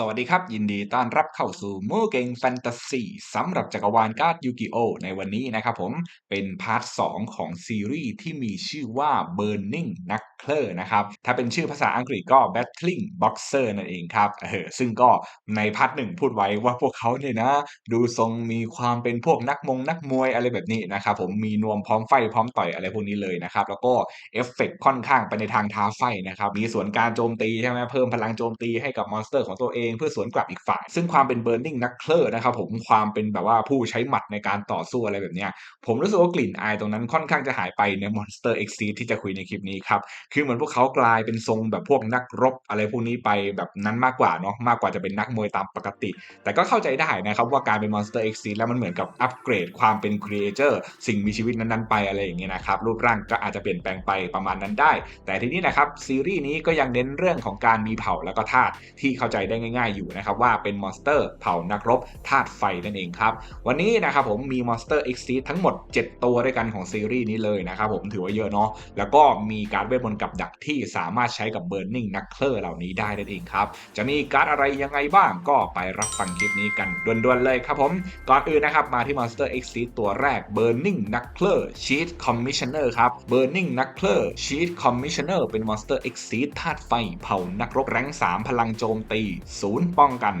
สวัสดีครับ ยินดีต้อนรับเข้าสู่มูเกงแฟนตาซีสำหรับจักรวาลการ์ดยูกิโอในวันนี้นะครับผมเป็นพาร์ท 2 ของซีรีส์ที่มีชื่อว่า Burning Knuckler นะครับ ถ้าเป็นชื่อภาษาอังกฤษก็ Battling Boxer นั่นเองครับเออซึ่งก็ในพาร์ทหนึ่งพูดไว้ว่าพวกเขาเนี่ยนะ ดูทรงมีความเป็นพวกนักมงนักมวยอะไรแบบนี้นะครับผมมีนวมพร้อมไฟพร้อมต่อยอะไรพวกนี้เลยนะครับ แล้วก็เอฟเฟกค่อนข้างไปในทางท้าไฟนะครับมีส่วนการโจมตีใช่ไหมเพิ่มพลังโจมตีให้กับมอนสเตอร์ของตัวเองเพื่อสวนกลับอีกฝ่าย ซึ่งความเป็น Burning Knuckler นะครับผมความเป็นแบบว่าผู้ใช้หมัดในการต่อสู้อะไรแบบเนี้ยผมรู้สึกว่ากลิ่นอายตรงนั้นค่อนข้างจะหายไปใน Monster X Seed ที่จะคุยในคลิปนี้ครับคือเหมือนพวกเขากลายเป็นทรงแบบพวกนักรบอะไรพวกนี้ไปแบบนั้นมากกว่าเนาะมากกว่าจะเป็นนักมวยตามปกติ แต่ก็เข้าใจได้นะครับว่าการเป็น Monster X Seed แล้วมันเหมือนกับอัปเกรดความเป็น Creator สิ่งมีชีวิตนั้นๆไปอะไรอย่างเงี้ยนะครับรูปร่างก็อาจจะเปลี่ยนแปลงไปประมาณนั้นได้ แต่ทีนี้นะครับซีรีส์นี้ก็ยังเน้นเรื่องของการมีเผ่าแล้วก็ธาตุที่เข้าใจได้ง่ายๆอยู่นะครับว่าเป็นมอนสเตอร์เผ่านักรบธาตุไฟนั่นเองครับ วันนี้นะครับผมมีมอนสเตอร์ X Seed ทั้งหมด 7 ตัวด้วยกันของซีรีส์นี้เลยนะครับผมถือว่าเยอะเนาะแล้วก็มีการดเวทมนต์กับดักที่สามารถใช้กับ Burning Knuckler เหล่านี้ได้นั่นเองครับ จะมีการ์ดอะไรยังไงบ้างก็ไปรับฟังคลิปนี้กันด่วนๆเลยครับผม ก่อนอื่นนะครับมาที่ Monster X Seed ตัวแรก Burning Knuckler Sheet Commissioner ครับ Burning Knuckler Sheet Commissioner เป็น Monster X Seed ธาตุไฟเผ่านักรบแรง3พลังโจมตีศูนย์ป้องกัน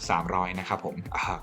1,300 นะครับผม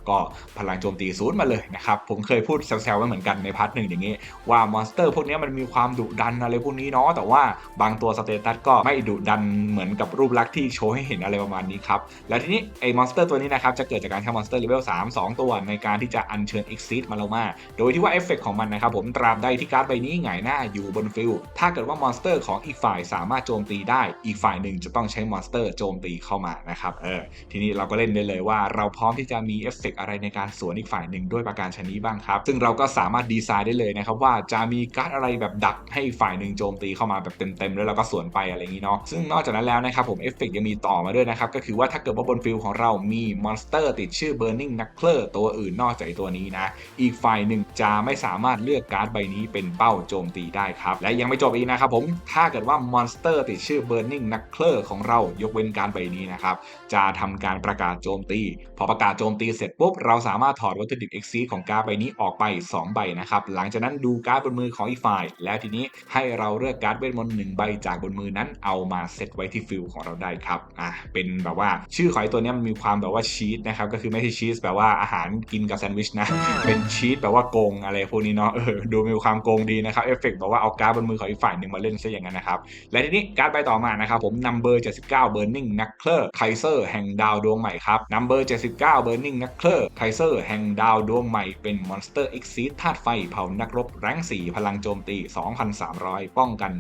ก็พลังโจมตีศูนย์มาเลยนะครับ ผมเคยพูดแซวๆไว้เหมือนกันในพาร์ทหนึ่งอย่างนี้ ว่ามอนสเตอร์พวกนี้มันมีความดุดันอะไรพวกนี้เนาะแต่ว่าบางตัวสเตตัสก็ไม่ดุดันเหมือนกับรูปลักษณ์ที่โชว์ให้เห็นอะไรประมาณนี้ครับ และทีนี้ไอ้มอนสเตอร์ตัวนี้นะครับจะเกิดจากการใช้มอนสเตอร์เลเวล3 2 ตัวในการที่จะอัญเชิญ Exceed มาลงมาโดยที่ว่าเอฟเฟกของมันนะครับผมตราบใดที่การ์ดใบนี้หงายหน้าอยู่บนฟิลถ้าเกิดว่ามอนสเตอร์ของอีกฝ่ายสามารถโจมตีได้อีกฝ่ายหนึ่งจะต้องใช้มอนสเตอร์โจมตีเข้ามานะครับเออทีนี้เราก็เล่นได้เลยว่าเราพร้อมที่จะมีเอฟเฟกอะไรในการสวนอีกฝ่ายหนึ่งด้วยประการชนิดบ้างครับ ซึ่งเราก็สามารถดีไซน์ได้เลยนะครับว่าจะมีการ์ดอะไรแบบดักให้ฝ่ายหนึ่งโจมตีเข้ามาแบบเต็มๆแล้วเราก็สวนไปอะไรอย่างนี้เนาะซึ่งนอกจากนั้นแล้วนะครับผมเอฟเฟกยังมีต่อมาด้วยนะครับก็คือว่าถ้าเกิดว่าบนฟิลของเรามีมอนสเตอร์ติดชื่อ Burning Knuckler ตัวอื่นนอกจากตัวนี้นะ อีกฝ่ายหนึ่งจะไม่สามารถเลือกการ์ดใบนี้เป็นเป้าโจมตีได้ครับ และยังไม่จบอีกนะครับผมถ้าเกิดว่ามอนสเตอร์ติดชื่อ Burning n u c k l e r ของเรายกเว้นการ์ดใบนี้นะครับจะทำการประกาศโจมตี พอประกาศโจมตีเสร็จปุ๊บ เราสามารถถอดวัตถุดิบ X ของการ์ดใบนี้ออกไป 2 ใบนะครับ หลังจากนั้นดูการ์ดบนมือของอีกฝ่าย แล้วทีนี้ให้เราเลือกการ์ดเวทมนต์หนึ่งใบจากบนมือนั้นเอามาเซตไว้ที่ฟิลของเราได้ครับอะเป็นแบบว่าชื่อของไอตัวนี้มันมีความแบบว่าชีสนะครับก็คือไม่ใช่ชีสแบบว่าอาหารกินกับแซนด์วิชนะเป็นชีสแบบว่าโกงอะไรพวกนี้เนาะเออดูมีความโกงดีนะครับเอฟเฟกต์แบบว่าเอาการ์ดบนมือของอีกฝ่ายหนึ่งมาเล่นซะอย่างนั้นนะครับและทีนี้การ์ดใบต่อมานะครับผม number 79 burning knuckler Kaiser แห่งดาวดวงใหม่ครับ number 79 burning knuckler Kaiser แห่งดาวดวงใหม่เป็น monster exceed ธาตุไฟเผานักรบแรง4 พลังโจมตี 2,300 ป้องกัน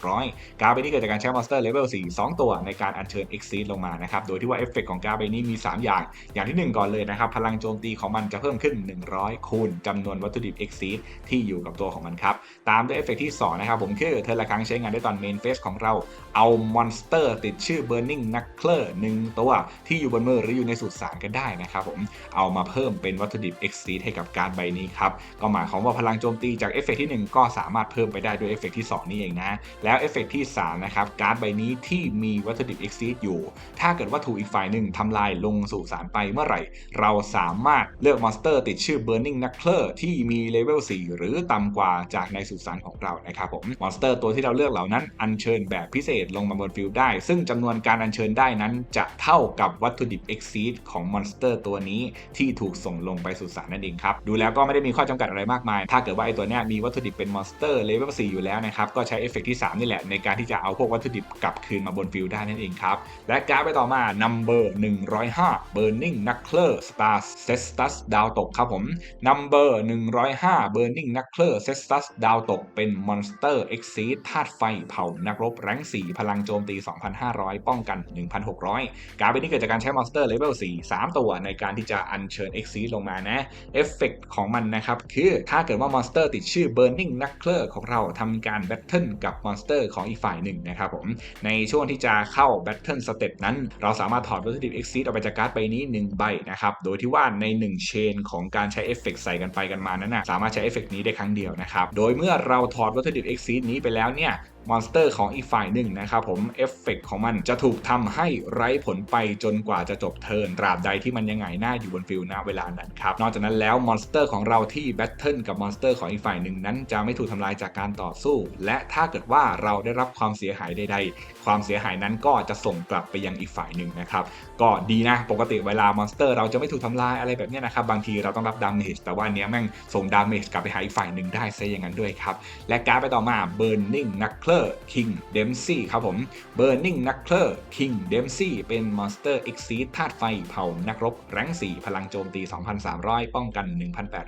1,600 การ์ดใบนี้เกิดจากการใช้ monster level 4 2 ตัวในการอัญเชิญ exceed ลงมานะครับโดยที่ว่าเอฟเฟกของการ์ดใบนี้มี 3 อย่าง อย่างที่ 1 ก่อนเลยนะครับพลังโจมตีของมันจะเพิ่มขึ้น 100 คูณจำนวนวัตถุดิบ exceed ที่อยู่กับตัวของมันครับตามด้วยเอฟเฟกที่ 2 นะครับผมคือเธอละครั้งใช้งานได้ตอน main phase ของเราเอามอนสเตอร์ติดชื่อ Burning Knuckler 1ตัวที่อยู่บนมือหรืออยู่ในสุสานก็ได้นะครับผมเอามาเพิ่มเป็นวัตถุดิบ Exceed ให้กับการใบนี้ครับก็หมายความว่าพลังโจมตีจากเอฟเฟกที่ 1 ก็สามารถเพิ่มไปได้ด้วยเอฟเฟกที่ 2 นี่เองนะ แล้วเอฟเฟกที่3นะครับการ์ดใบนี้ที่มีวัตถุดิบ Exceed อยู่ ถ้าเกิดว่าถูกอีกฝ่ายหนึ่งทำลายลงสู่สารไปเมื่อไหร่ เราสามารถเลือกมอนสเตอร์ติดชื่อ Burning n u c k l e r ที่มีเลเวล4หรือต่ำกว่าจากในสสานของเรานะครับผมมอนสเตอร์ตัวที่เราเลือกเหล่านั้นอัญเชิญแบบพิเศษลงมาบนฟิลด์ได้ ซึ่งจำนวนการอัญเชิญได้นั้น จะเท่ากับวัตถุดิบ Exceed ของมอนสเตอร์ตัวนี้ที่ถูกส่งลงไปสู่สารนั่นเองครับ ดูแล้วก็ไม่ได้มีข้อจำกัดอะไรมากมาย ถ้าเกิดว่าไอตัวนี้มีวัตถุดิบเป็นมอนสเตอร์เลเวล4อยู่แล้วนะครับ ก็ใช้เอฟเฟกที่ 3 นี่แหละ ในการที่จะเอาพวกวัตถุดิบกลับคืนมาบนฟิลด์ได้นั่นเองครับ และการ์ดไปต่อมา number 105 burning knuckler star cestus ดาวตกครับผม number 105 burning knuckler cestus ดาวตกเป็น monster exceed ธาตุไฟเผา นักรบแรง4 พลังโจมตี 2,500 ป้องกัน 1,600 การ์ดนี้เกิดจากการใช้ monster level 4 3 ตัวในการที่จะอัญเชิญ exceed ลงมานะเอฟเฟกของมันนะครับ คือถ้าเกิดว่า monster ติดชื่อ burning knuckler ของเราทำการ battle กับ monster ของอีกฝ่ายหนึ่งนะครับผมในช่วงที่จะเข้า battle step นั้น เราสามารถถอดวัตถุดิบ exceed ออกไปจากการ์ดใบนี้ 1 ใบนะครับโดยที่ว่าใน 1 เชนของการใช้เอฟเฟกใส่กันไปกันมานั้นนะสามารถใช้เอฟเฟกนี้ได้ครั้งเดียวนะครับโดยเมื่อเราถอดวัตถุดิบ exceed นี้ไปแล้วเนี่ย มอนสเตอร์ของอีกฝ่ายหนึ่งนะครับผมเอฟเฟกของมันจะถูกทำให้ไร้ผลไปจนกว่าจะจบเทิร์นตราบใดที่มันยังไงหน้าอยู่บนฟิลณเวลานั้นครับนอกจากนั้นแล้วมอนสเตอร์ของเราที่แบทเทิลกับมอนสเตอร์ของอีกฝ่ายหนึ่งนั้นจะไม่ถูกทำลายจากการต่อสู้ และถ้าเกิดว่าเราได้รับความเสียหายใด ๆ ความเสียหายนั้นก็จะส่งกลับไปยังอีกฝ่ายหนึ่งนะครับก็ดีนะปกติเวลามอนสเตอร์เราจะไม่ถูกทำลายอะไรแบบนี้นะครับบางทีเราต้องรับดาเมจแต่ว่าอันเนี้ยแม่งส่งดาเมจกลับไปหาอีกฝ่ายหนึ่งได้ซะอย่างนั้นด้วยครับและการดไปต่อมา Burning Knuckler King Dempsey ครับผม Burning Knuckler King Dempsey เป็นมอนสเตอร์ Exceed ธาตุไฟเผานักรบแรง4 พลังโจมตี 2,300 ป้องกัน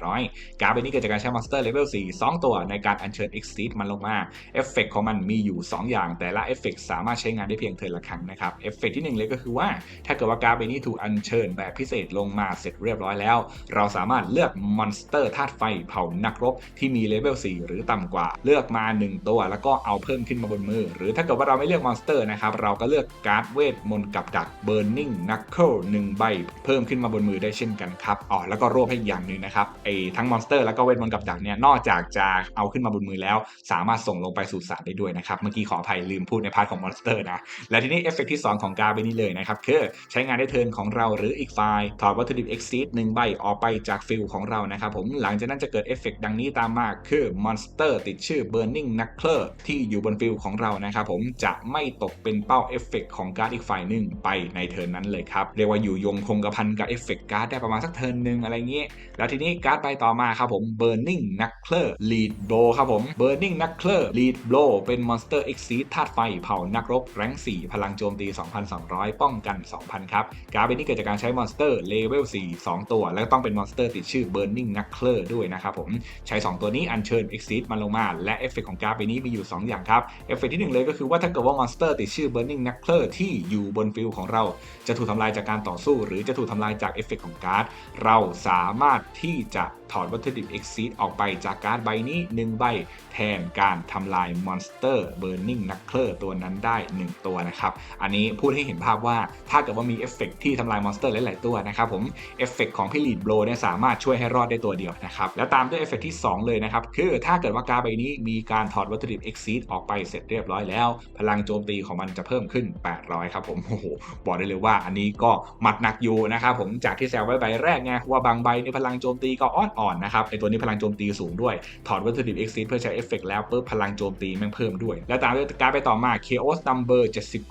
1,800 การดใบนี้เกิดจากการใช้มอนสเตอร์เลเวล4 2 ตัวในการอัญเชิญ Exceed มันลงมาเอฟเฟกของมันมีอยู่ 2 อย่าง แต่ละเอฟเฟกสามารถใช้งานได้เพียงเทิร์นละครั้งนะครับเอฟเฟกที่ 1 เลยก็คือว่า ถ้าเกิดว่าการดใบนี้ถูกอัญเชิญแบบพิเศษลงมาเสร็จเรียบร้อยแล้ว เราสามารถเลือกมอนสเตอร์ธาตุไฟเผานักรบที่มีเลเวล4หรือต่ำกว่าเลือกมา 1 ตัวแล้วก็เอาเพิ่มขึ้นมาบนมือ หรือถ้าเกิดว่าเราไม่เลือกมอนสเตอร์นะครับ เราก็เลือกการ์ดเวทมนต์กับดัก Burning Knuckle 1 ใบ เพิ่มขึ้นมาบนมือได้เช่นกันครับอ๋อแล้วก็รวบให้อีกอย่างหนึ่งนะครับไอ้ทั้งมอนสเตอร์แล้วก็เวทมนต์กับดักเนี่ยนอกจากจะเอาขึ้นมาบนมือแล้ว สามารถส่งลงไปสู่สารได้ด้วยนะครับเมื่อกี้ขออภัยลืมพูดในพาร์ทของมอนสเตอร์นะและทีนี้เอฟเฟกที่ 2 ของการ์ดนี้เลยนะครับคือใช้งานได้เทินของเราหรืออีกฝ่ายถอดวัตถุดิบ Exceed 1ใบออกไปจากฟิลของเรานะครับผมหลังจากนั้นจะเกิดเอฟเฟกดังนี้ตามมาคือมอนสเตอร์ติดชื่อ Burning Knuckle ที่อยู่บนฟิลของเรานะครับผมจะไม่ตกเป็นเป้าเอฟเฟกของการ์ดอีกฝ่ายหนึ่งไปในเทิร์นนั้นเลยครับเรียกว่าอยู่ยงคงกระพันกับเอฟเฟกการ์ดได้ประมาณสักเทิร์นหนึ่งอะไรเงี้ยแล้วทีนี้การ์ดใบต่อมาครับผม Burning Knuckler Lead Blow ครับผม Burning Knuckler Lead Blow เป็นมอนสเตอร์ Exceed ธาตุไฟเผ่านักรบแรง4พลังโจมตี 2,200 ป้องกัน 2,000 ครับ การ์ดใบนี้เกิดจากการใช้มอนสเตอร์เลเวล4 2 ตัว แล้วต้องเป็นมอนสเตอร์ติดชื่อ Burning Knuckler ด้วยนะครับผมใช้ 2 ตัวนี้อัญเชิญ Exceed มาลงมา และเอฟเฟกของการ์ดใบนี้มีอยู่ 2 อย่างครับเอฟเฟกที่ 1 เลยก็คือว่าถ้าเกิดว่ามอนสเตอร์ติดชื่อ Burning Knuckler ที่อยู่บนฟิลของเราจะถูกทำลายจากการต่อสู้ หรือจะถูกทำลายจากเอฟเฟกของการ์ด เราสามารถที่จะถอดวัตถุดิบ Exceed ออกไปจากการ์ดใบนี้ 1 ใบ แทนการทำลายมอนสเตอร์ Burning Knuckler ตัวนั้นได้ 1 ตัวนะครับ อันนี้พูดให้เห็นภาพว่าถ้าเกิดว่ามีเอฟเฟกที่ทำลายมอนสเตอร์หลาย ๆ ตัวนะครับผมเอฟเฟกของพี่ลีดโบเนี่ยสามารถช่วยให้รอดได้ตัวเดียวนะครับ แล้วตามด้วยเอฟเฟกที่ 2 เลยนะครับ คือถ้าเกิดว่าการ์ดใบนี้มีการถอดวัตถุดิบ Exceed ออกไปเสร็จเรียบร้อยแล้ว พลังโจมตีของมันจะเพิ่มขึ้น 800 ครับผมโอ้โหบอกได้เลยว่าอันนี้ก็หมัดหนักอยู่นะครับผมจากที่แซวไว้ใบแรกไงว่าบางใบในพลังโจมตีก็อ่อนๆนะครับไอตัวนี้พลังโจมตีสูงด้วย ถอดวัตถุดิบ Exceed เพื่อใช้เอฟเฟกแล้วปุ๊บพลังโจมตีแม่งเพิ่มด้วย แล้วตามด้วยการไปต่อมา Chaos Number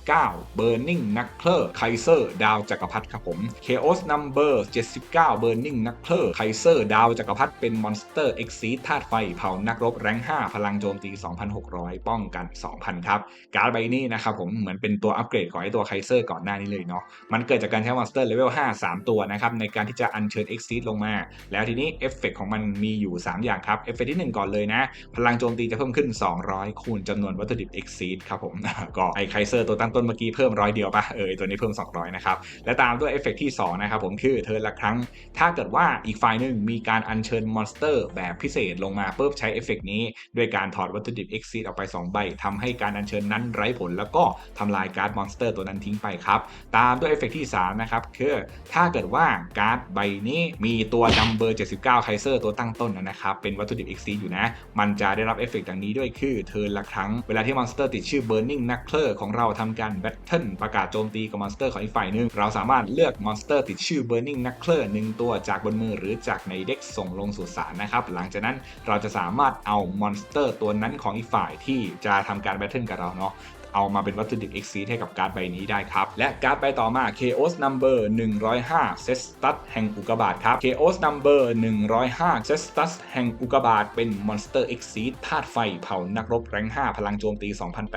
79 Burning n u c k l e r Kaiser ดาวจักรพรรดิครับผม Chaos Number 79 Burning n u c k l e r Kaiser ดาวจักรพรรดิเป็นมอนสเตอร์ Exceed ธาตุไฟเผานักรบแรง5พลังโจมตี 2,600ป้องกัน 2,000 ครับ การ์ดใบนี้นะครับผมเหมือนเป็นตัวอัปเกรดของไอตัว Kaiser ก่อนหน้านี้เลยเนาะมันเกิดจากการใช้มอนสเตอร์เลเวล5 3 ตัวนะครับในการที่จะอัญเชิญ Exceed ลงมา แล้วทีนี้เอฟเฟกของมันมีอยู่ 3 อย่างครับเอฟเฟกที่ 1 ก่อนเลยนะ พลังโจมตีจะเพิ่มขึ้น 200 คูณจำนวนวัตถุดิบ Exceed ครับผมก็ไอไคเซอร์ตัวตั้งต้นเมื่อกี้เพิ่มร้อยเดียวปะเออตัวนี้เพิ่ม 200นะครับและตามด้วยเอฟเฟกที่2นะครับผมคือเทิร์นละครั้ง ถ้าเกิดว่าอีกฝ่ายหนึ่งมีการอัญเชิญมอนสเตอร์แบบพิเศษลงมาปุ๊บใช้เอฟเฟกนี้ด้วยการถอดวัตถุดิบ Exceed ออกไป 2ใบทำให้การอัญเชิญนั้นไร้ผล แล้วก็ทำลายการ์ดมอนสเตอร์ตัวนั้นทิ้งไปครับ ตามด้วยเอฟเฟกที่ 3 นะครับคือถ้าเกิดว่าการ์ดใบนี้มีตัวนัมเบอร์79ไคเซอร์ตัวตั้งต้นนะครับเป็นวัตถุดิบ Exceed อยู่นะ มันจะได้รับเอฟเฟกดังนี้ด้วยคือเทิร์นละครั้งเวลาที่มอนสเตอร์ติดชื่อ Burning Knuckler ของเราทำการแบทเทิลประกาศโจมตีกับมอนสเตอร์ของอีกฝ่ายหนึง เราสามารถเลือกมอนสเตอร์ติดชื่อ Burning Knuckler หนึ่งตัวจากบนมือหรือจากในเด็กส่งลงสู่สารนะครับ หลังจากนั้นเราจะสามารถเอามอนสเตอร์ตัวนั้นของอีกฝ่ายที่จะทำการแบทเทิลกับเราเนาะ เอามาเป็นวัตถุดิบ Exceed ให้กับการ์ดใบนี้ได้ครับ และการ์ดใบต่อมา Chaos Number 105 Cestus แห่งอุกกาบาตครับ Chaos Number 105 Cestus แห่งอุกกาบาตเป็นมอนสเตอร์ Exceed ธาตุไฟเผานักรบแรง 5 พลังโจมตี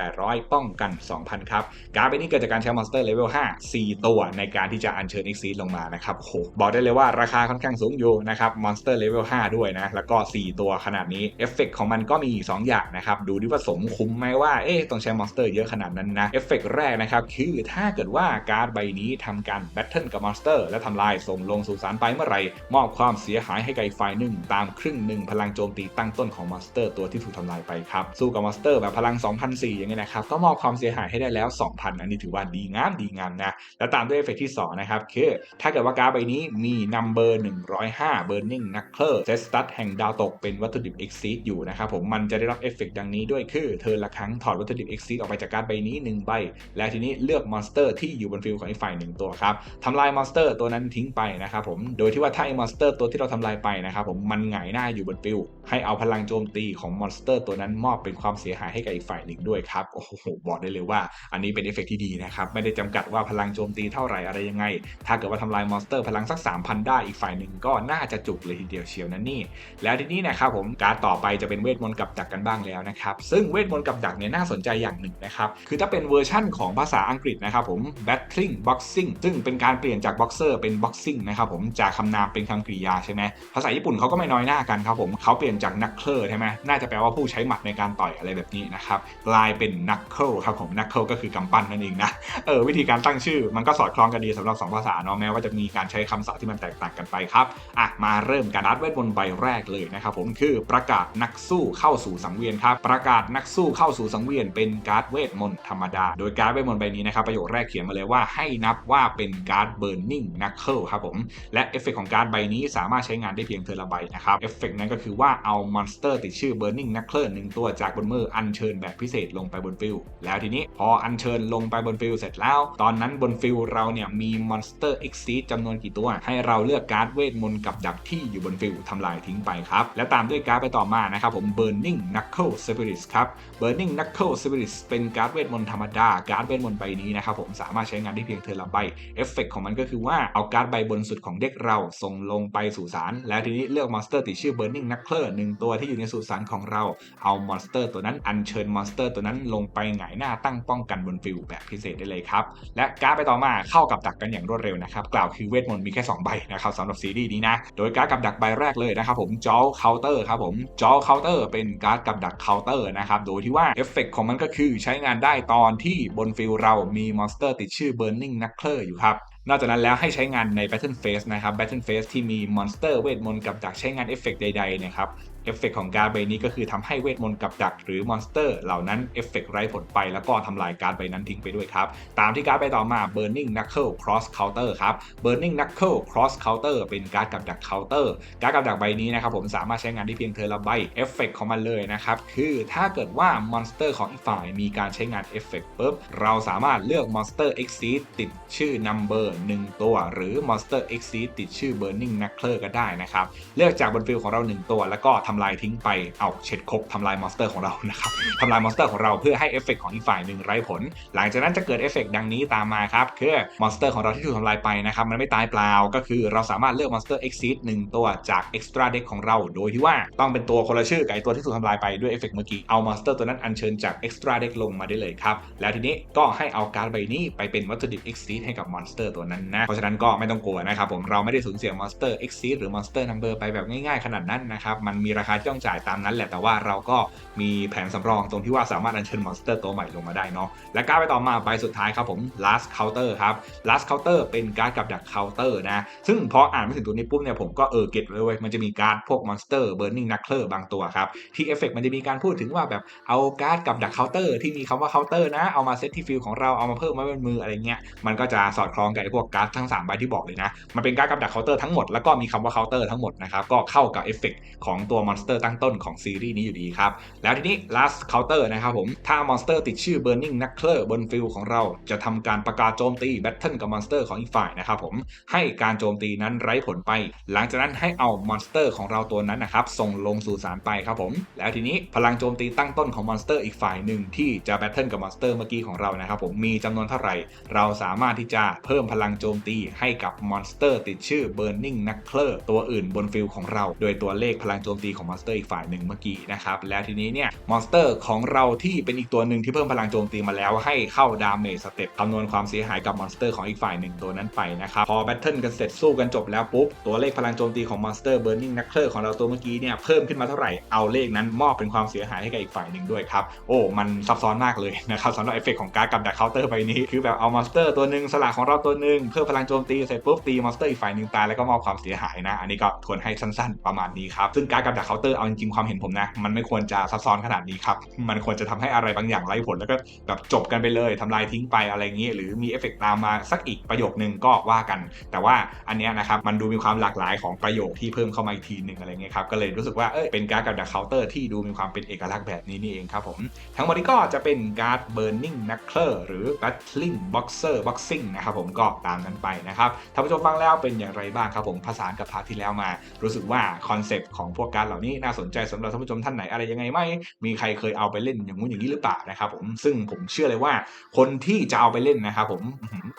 2,800 ป้องกัน 2,000 ครับ การ์ดใบนี้เกิดจากการใช้มอนสเตอร์เลเวล5 4 ตัวในการที่จะอัญเชิญ Exceed ลงมานะครับโหบอกได้เลยว่าราคาค่อนข้างสูงอยู่นะครับมอนสเตอร์เลเวล5ด้วยนะแล้วก็ 4 ตัวขนาดนี้เอฟเฟกของมันก็มี 2 อย่างนะครับดูดิว่าสมคุ้มไหมว่าเอ๊ะต้องใช้มอนสเตอร์เยอะอะขนาดนั้นนะ เอฟเฟกต์แรกนะครับ คือถ้าเกิดว่าการ์ดใบนี้ทำการแบทเทิลกับมอนสเตอร์และทำลายส่งลงสู่สารไปเมื่อไหร่มอบความเสียหายให้กับอีกฝ่ายหนึ่งตามครึ่งหนึ่งพลังโจมตีตั้งต้นของมอนสเตอร์ตัวที่ถูกทำลายไปครับ สู้กับมอนสเตอร์แบบพลัง 2,004อย่างเงี้ยนะครับ ก็มอบความเสียหายให้ได้แล้ว 2,000 อันนี้ถือว่าดีงามดีงามนะ และตามด้วยเอฟเฟกต์ที่สองนะครับ คือถ้าเกิดว่าการ์ดใบนี้มีนัมเบอร์105 Burning Knuckle เซตสตัทแห่งดาวตกเป็นวัตถุดิบ Exceed อยู่นะครับผมมันจะได้รับเอฟเฟกดังนี้ด้วยคือเธอละครั้งถอดวัตถุดิบ Exceed ออกไปจากการ์ดใบนี้ 1 ใบ และทีนี้เลือกมอนสเตอร์ที่อยู่บนฟิลของอีกฝ่ายหนึ่งตัวครับทำลายมอนสเตอร์ตัวนั้นทิ้งไปนะครับผมโดยที่ว่าถ้าไอ้มอนสเตอร์ตัวที่เราทำลายไปนะครับผมมันหงายหน้าอยู่บนฟิลให้เอาพลังโจมตีของมอนสเตอร์ตัวนั้นมอบเป็นความเสียหายให้กับอีกฝ่ายหนึ่งด้วยครับโอ้โหบอกได้เลยว่า อันนี้เป็นเอฟเฟกต์ที่ดีนะครับไม่ได้จำกัดว่าพลังโจมตีเท่าไหร่อะไรยังไง ถ้าเกิดว่าทำลายมอนสเตอร์พลังสัก 3,000 ได้อีกฝ่ายหนึ่งก็น่าจะจุกเลยทีเดียวเชียวนั่นนี่ แล้วทีนี้นะครับผมการต่อไปจะเป็นเวทมนต์กับดักกันบ้างแล้วนะครับซึ่งเวทมนต์กับดักเนี่ยน่าสนใจอย่างหนึ่งนะครับคือถ้าเป็นเวอร์ชั่นของภาษาอังกฤษนะครับผม battling boxing ซึ่งเป็นการเปลี่ยนจาก boxer เป็น boxing นะครับผมจากคำนามเป็นคำกริยาใช่ไหมภาษาญี่ปุ่นเขาก็ไม่น้อยหน้ากันครับผมเขาเปลี่ยนจาก knuckle ใช่ไหมน่าจะแปลว่าผู้ใช้หมัดในการต่อยอะไรแบบนี้นะครับกลายเป็น knuckle ครับผม knuckle ก็คือกำปั้นนั่นเองนะเออวิธีการตั้งชื่อมันก็สอดคล้องกันดีสำหรับสองภาษาเนาะแม้ว่าจะมีการใช้คำศัพท์ที่มันแตกต่างกันไปครับอะมาเริ่มการนัดเวทมนต์ใบแรกเลยนะครับผมคือประกาศนักสู้เข้าสู่สังเวียนครับประกาศนักสู้เข้าสู่สังเวียนเป็นการ์ดเวทมนต์ธรรมดา โดยการ์ดเวทมนต์ใบนี้นะครับประโยคแรกเขียนมาเลยว่าให้นับว่าเป็นการ์ดเบิร์นนิ่งนักเคิลครับผมและเอฟเฟกของการ์ดใบนี้สามารถใช้งานได้เพียงเทอร์ละใบนะครับเอฟเฟกนั้นก็คือว่าเอามอนสเตอร์ติดชื่อเบิร์นนิ่งนักเคิลหนึ่งตัวจากบนมืออัญเชิญแบบพิเศษลงไปบนฟิลแล้วทีนี้พออัญเชิญลงไปบนฟิลเสร็จแล้ว ตอนนั้นบนฟิลเราเนี่ยมีมอนสเตอร์เอ็กซีจำนวนกี่ตัว ให้เราเลือกการ์ดเวทมนต์กับดักที่อยู่บนฟิลทำลายทิ้งไปครับและตามด้วยการ์ดไปต่อมานะครับผม Burning Knuckle Spirit ครับ Burning Knuckle Spirit เป็นการดเวทมนต์ธรรมดา การ์ดเวทมนต์ใบนี้นะครับผมสามารถใช้งานได้เพียงเทอละใบเอฟเฟกของมันก็คือว่าเอาการ์ดใบบนสุดของเด็กเราส่งลงไปสู่สารแล้วทีนี้เลือกมอนสเตอร์ติดชื่อ Burning Knuckle หนึ่งตัวที่อยู่ในสุสานของเราเอามอนสเตอร์ตัวนั้นอัญเชิญมอนสเตอร์ตัวนั้นลงไปหงายหน้าตั้งป้องกันบนฟิลแบบพิเศษได้เลยครับและการ์ดไปต่อมาเข้ากับดักกันอย่างรวดเร็วนะครับกล่าวคือเวทมนต์มีแค่ 2 ใบนะครับสำหรับซีรีส์นี้นะโดยการ์ดกับดักใบแรกเลยนะครับผมจอลเคาน์เตอร์ครับผมจอลเคาน์เตอร์เป็นการ์ดกับดักเคาน์เตอร์นะครับโดยที่ว่าเอฟเฟกของมันก็คือใช้งานได้ตอนที่บนฟิลเรามีมอนสเตอร์ติดชื่อ Burning Knuckle อยู่ครับ นอกจากนั้นแล้วให้ใช้งานใน Battle Phase นะครับ Battle Phase ที่มีมอนสเตอร์เวทมนต์กับดักใช้งานเอฟเฟกใดๆนะครับเอฟเฟกของการ์ดใบนี้ก็คือทำให้เวทมนต์กับดักหรือมอนสเตอร์เหล่านั้นเอฟเฟกไร้ผลไปแล้วก็ทำลายการ์ดใบนั้นทิ้งไปด้วยครับ ตามที่การ์ดใบต่อมา Burning Knuckle Cross Counter ครับ Burning Knuckle Cross Counter เป็นการ์ดกับดัก Counter การ์ดกับดักใบนี้นะครับผมสามารถใช้งานได้เพียงเทอละใบเอฟเฟกของมันเลยนะครับคือถ้าเกิดว่ามอนสเตอร์ของอีกฝ่ายมีการใช้งานเอฟเฟกปุ๊บเราสามารถเลือกมอนสเตอร์ Exceed ติดชื่อ Number 1 ตัว หรือ Monster Exceed ติดชื่อ Burning Knuckle ก็ได้นะครับ เลือกจากบนฟิลของเรา 1 ตัว แล้วก็ทำลายทิ้งไป เอาเช็ดครบทำลายมอนสเตอร์ของเรานะครับทำลายมอนสเตอร์ของเราเพื่อให้เอฟเฟกของอีกฝ่ายหนึ่งไร้ผล หลังจากนั้นจะเกิดเอฟเฟกดังนี้ตามมาครับคือมอนสเตอร์ของเราที่ถูกทำลายไปนะครับมันไม่ตายเปล่าก็คือเราสามารถเลือกมอนสเตอร์ Exceed 1ตัวจาก Extra Deck ของเรา โดยที่ว่าต้องเป็นตัวคนละชื่อกับตัวที่ถูกทำลายไปด้วยเอฟเฟกเมื่อกี้เอามอนสเตอร์ตัวนั้นอัญเชิญจาก Extra Deck ลงมาได้เลยครับแล้วทีนี้ก็ให้เอาการ์ดใบนี้ไปเป็นวัตถุดิบ e x e e ให้กับมอนสเตอร์ตัวนั้นนะ เพราะฉะนั้นก็ไม่ต้องกลัวนะครับผมเราไม่ได้สูญเสียมอนสเตอร์ Exceed หรือมอนสเตอร์นัมเบอร์ไปแบบง่ายๆขนาดนั้นนะครับมันมีราคาที่ต้องจ่ายตามนั้นแหละแต่ว่าเราก็มีแผนสำรองตรงที่ว่าสามารถอัญเชิญมอนสเตอร์ตัวใหม่ลงมาได้เนาะและก้าร์ดไปต่อมาใบสุดท้ายครับผม last counter ครับ last counter เป็นการ์ดกับดัก counter นะซึ่งพออ่านไม่ถึงตัวนี้ปุ๊บเนี่ยผมก็เออเก็ตเลยเว้ยมันจะมีการ์ดพวกมอนสเตอร์ burning knuckle บางตัวครับที่เอฟเฟกมันจะมีการพูดถึงว่าแบบเอาการ์ดกับดัก counter ที่มีคำว่า counter นะเอามาเซตที่ฟิลของเราเอามาเพิ่มไว้บนมืออะไรเงี้ยมันก็จะสอดคล้องกับไอ้พวกการ์ดทั้งสามใบที่บอกเลยนะ มันเป็นการ์ดกับดัก counter ทั้งหมด แล้วก็มีคำว่า counter ทั้งหมดนะครับ ก็เข้ากับเอฟเฟกของตัวมอนสเตอร์ตั้งต้นของซีรีส์นี้อยู่ดีครับ แล้วทีนี้ last counter นะครับผม ถ้ามอนสเตอร์ติดชื่อ burning knuckle บนฟิลของเราจะทำการประกาศโจมตี battle กับมอนสเตอร์ของอีกฝ่ายนะครับผม ให้การโจมตีนั้นไร้ผลไป หลังจากนั้นให้เอามอนสเตอร์ของเราตัวนั้นนะครับส่งลงสู่สารไปครับผม แล้วทีนี้พลังโจมตีตั้งต้นของมอนสเตอร์อีกฝ่ายหนึ่งที่จะ battle กับมอนสเตอร์เมื่อกี้ของเรานะครับผมมีจำนวนเท่าไหร่ เราสามารถที่จะเพิ่มพลังโจมตีให้กับมอนสเตอร์ติดชื่อ burning knuckle ตัวอื่นบนฟิลของเรา โดยตัวเลขพลังโจมตีของมอนสเตอร์อีกฝ่ายหนึ่งเมื่อกี้นะครับ แล้วทีนี้เนี่ยมอนสเตอร์ของเราที่เป็นอีกตัวหนึ่งที่เพิ่มพลังโจมตีมาแล้วให้เข้าดาเมจสเต็ปคำนวณความเสียหายกับมอนสเตอร์ของอีกฝ่ายหนึ่งตัวนั้นไปนะครับพอแบทเทิลกันเสร็จสู้กันจบแล้วปุ๊บตัวเลขพลังโจมตีของมอนสเตอร์เบ r ร์นิ่งนักเคลอร์ของเราตัวเมื่อกี้เนี่ยเพิ่มขึ้นมาเท่าไหร่เอาเลขนั้นมอบเป็นความเสียหายให้กับอีกฝ่ายหนึ่งด้วยครับโอ้มันซับซ้อนมากเลยนะครับสำหรับเอฟเฟกของการกับดักเคาน์เตอร์ใบนี้คือแบบเอามอนสเตอร์ตัวหนึ่งสลักของเราตัวหนึงเพิ่มพลังโจมตีเสร็จปุ๊บตีมอนสเตอร์อีกฝ่ายหนึ่งตายแล้วก็มอบความเสียหายนะ อันนี้ก็ทวนให้สั้นๆ ประมาณนี้ครับ ซึ่งการกับดักเคาน์เตอร์เอาจริงๆความเห็นผมนะ มันไม่ควรจะซับซ้อนขนาดนี้ครับ มันควรจะทำให้อะไรบางอย่างไร้ผลแล้วก็แบบจบกันไปเลยทำลายทิ้งไปอะไรอย่างนี้หรือมีเอฟเฟกตามมาสักอีกประโยคนึงก็ว่ากัน แต่ว่าอันเนี้ยนะครับมันดูมีความหลากหลายของประโยคที่เพิ่มเข้ามาอีกทีหนึ่งอะไรเงี้ยครับก็เลยรู้สึกว่าเอ้ยเป็นการกับดักเคาน์เตอร์ที่ดูมีความเป็นเอกลักษณ์แบบนี้นี่เองครับผมทั้งหมดนี้ก็จะเป็นการ์ด Burning Knuckler หรือ Battling Boxer Boxing นะครับผมก็ตามกันไปนะครับท่านผู้ชมฟังแล้วเป็นอย่างไรบ้างครับผมผสานกับพาร์ทที่แล้วมา รู้สึกว่าคอนเซปต์ของพวกการเหล่านี้น่าสนใจสำหรับท่านผู้ชมท่านไหนอะไรยังไงไหมมีใครเคยเอาไปเล่นอย่างงู้นอย่างนี้หรือเปล่านะครับผมซึ่งผมเชื่อเลยว่า คนที่จะเอาไปเล่นนะครับผม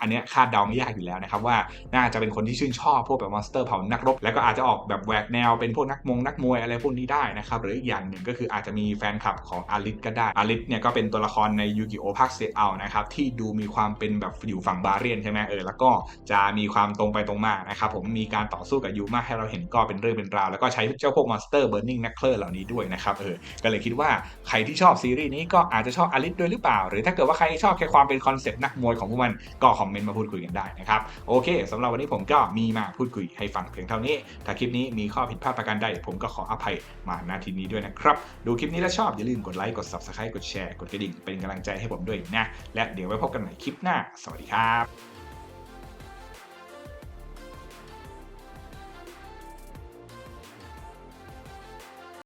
อันนี้คาดเดาไม่ยากอยู่แล้วนะครับว่าน่าจะเป็นคนที่ชื่นชอบพวกแบบมอนสเตอร์เผ่านักรบ แล้วก็อาจจะออกแบบแหวกแนวเป็นพวกนักมงนักมวยอะไรพวกนี้ได้นะครับหรืออีกอย่างหนึ่งก็คืออาจจะมีแฟนคลับของอาริสก็ได้อาริสเนี่ยก็เป็นตัวละครในยูกิโอภาคเซเอานะครับที่ดูมีความเป็นแบบอยู่ฝั่งบาเรียนใช่ไหมเออแล้วก็จะมีความตรงไปตรงมานะครับผมมีการต่อสู้กับยูมาให้เราเห็นก็เป็นเรื่องเป็นราว แล้วก็ใช้เจ้าพวกมอนสเตอร์เบ r ร์ i ิงนักเคลอร์เหล่านี้ด้วยนะครับเออก็เลยคิดว่าใครที่ชอบซีรีส์นี้ก็อาจจะชอบอาริสด้วยหรือเปล่า หรือถ้าเกิดว่าใครชอบแค่ความเป็นคอนเซ็ปต์นักมวยของพวกมันก็คอมเมนต์มาพูดคุยกันได้นะครับโอเคสำหรับวันนี้ผมก็มีมาพูดคุยให้ฟังเพียงเท่านี้ ถ้าคลิปนี้มีข้อผิดพลาดประการใดผมก็ขออภัยมาณทีนี้ด้วยนะครับดูคลิปนี้แล้วชอบอย่าลืมกดไลค์กด subscribe กดแชร์กดกระดิ่งเป็นกำลังใจให้ผมด้วยนะและเดี๋ยวไว้พบกันใหม่คลิปหน้า สวัสดีครับ